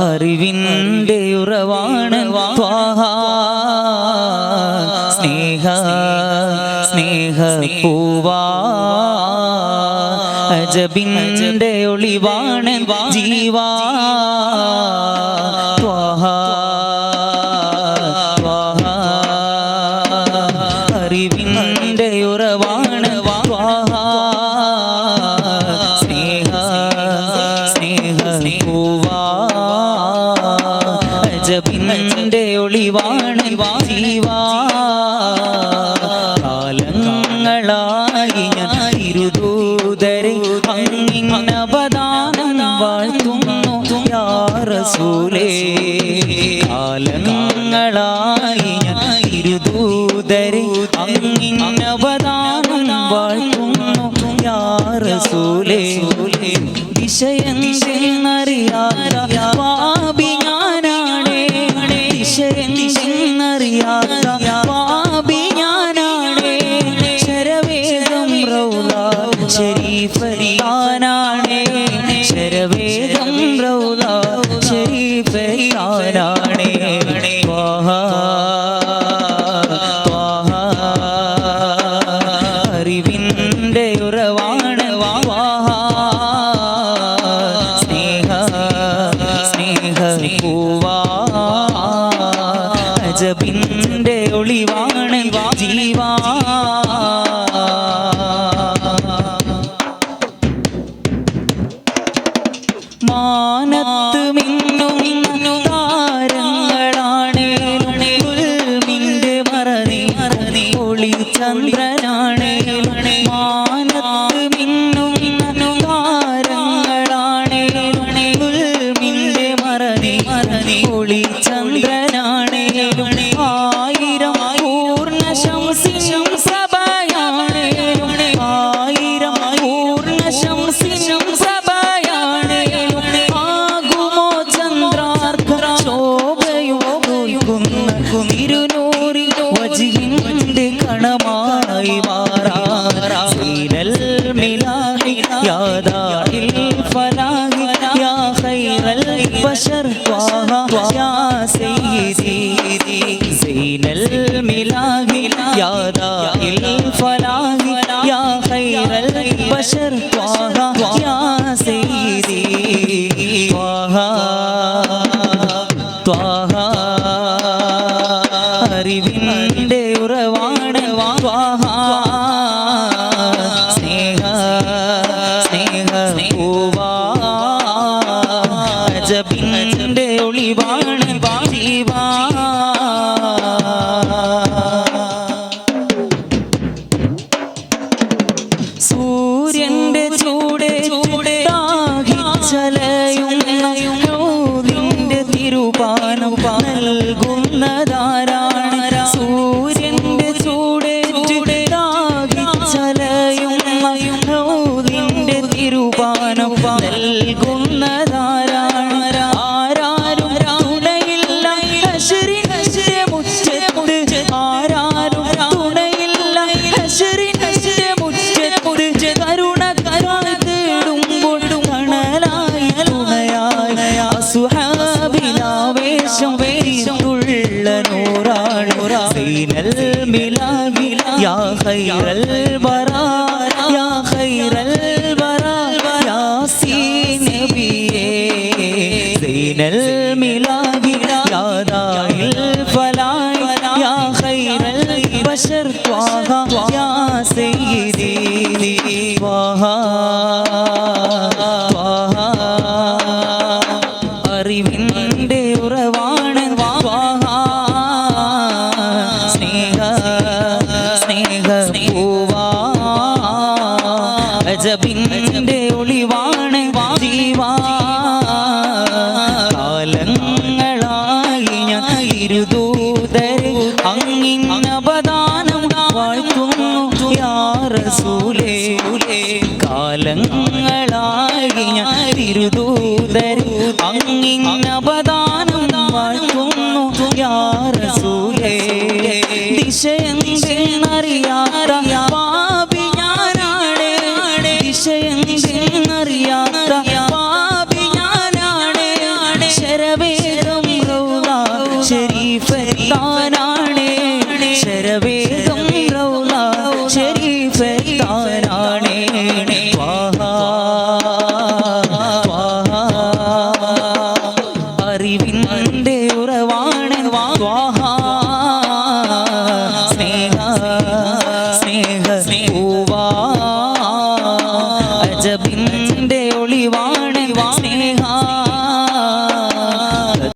അറിവിന്റെ ഉറവാണ് ത്വഹ. സ്നേഹ സ്നേഹ പൂവാ. അജബിന്റെ ഒളിവാണ് ജീവാ. അജബിന്റെ ഒളിവാണ് ജീവാ. കാലങ്ങളായി ഞാൻ ഇരുദൂതരെ അങ്ങിന്നപദാനം വാഴ്ത്തുന്നു യാറസൂലേ കാലങ്ങളായി ഇരുദൂതരെ അങ്ങിന്നപദാനം വാഴ്ത്തുന്നു യാ റസൂലേ റൗള ശരീഫരിയാനാണേ. വാഹ വാഹ. അറിവിന്റെ ഉറവാണ് സ്നേഹ സ്നേഹ പൂവാ. അജബിന്റെ ഒളിവാണ് ജീവാ ചന്ദ്രനാണ് മാനത്ത് മിന്നും താരങ്ങളാണ്. ഉൽമിന്റെ മറനി മറനി ഒളി ചന്ദ്രനാണ് يمارا سين الملاح يا داعي الفلاح يا خير البشر يا തിരുപാനം നൽകുന്നതാരാണ് സൂര്യന്റെ ചൂടെ ചൂടെ ദാഹിച്ചലയുന്നതിന്റെ തിരുപാനം നൽകുന്നതാരാണ് خير البرى يا خير البرا يا سين نبي زين الميلاد يا داعي الفلاح يا خير البشر طه يا سيدي طه. റസൂലേ കാലങ്ങളായി ഞാൻ ഇരുദൂതരെ അങ്ങിന്നപദാനം വാഴ്ത്തുന്നു. യാ റസൂലേ Wow.